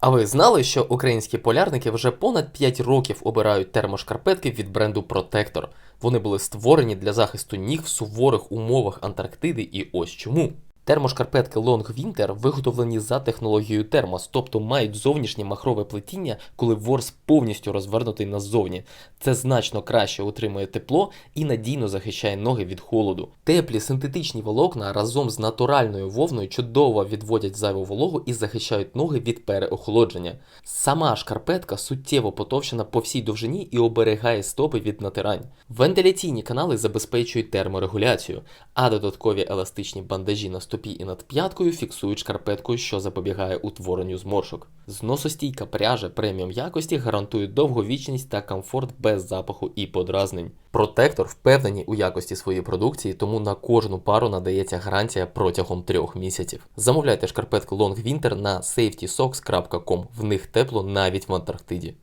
А ви знали, що українські полярники вже понад 5 років обирають термошкарпетки від бренду Protector? Вони були створені для захисту ніг в суворих умовах Антарктиди, і ось чому. Термошкарпетки Long Winter виготовлені за технологією термос, тобто мають зовнішнє махрове плетіння, коли ворс повністю розвернутий назовні. Це значно краще утримує тепло і надійно захищає ноги від холоду. Теплі синтетичні волокна разом з натуральною вовною чудово відводять зайву вологу і захищають ноги від переохолодження. Сама шкарпетка суттєво потовщена по всій довжині і оберігає стопи від натирань. Вентиляційні канали забезпечують терморегуляцію, а додаткові еластичні бандажі на стопі і над п'яткою фіксують шкарпеткою, що запобігає утворенню зморшок. Зносостійка пряжа преміум якості гарантує довговічність та комфорт без запаху і подразнень. Протектор впевнені у якості своєї продукції, тому на кожну пару надається гарантія протягом трьох місяців. Замовляйте шкарпетки Long Winter на safetysocks.com. В них тепло навіть в Антарктиді.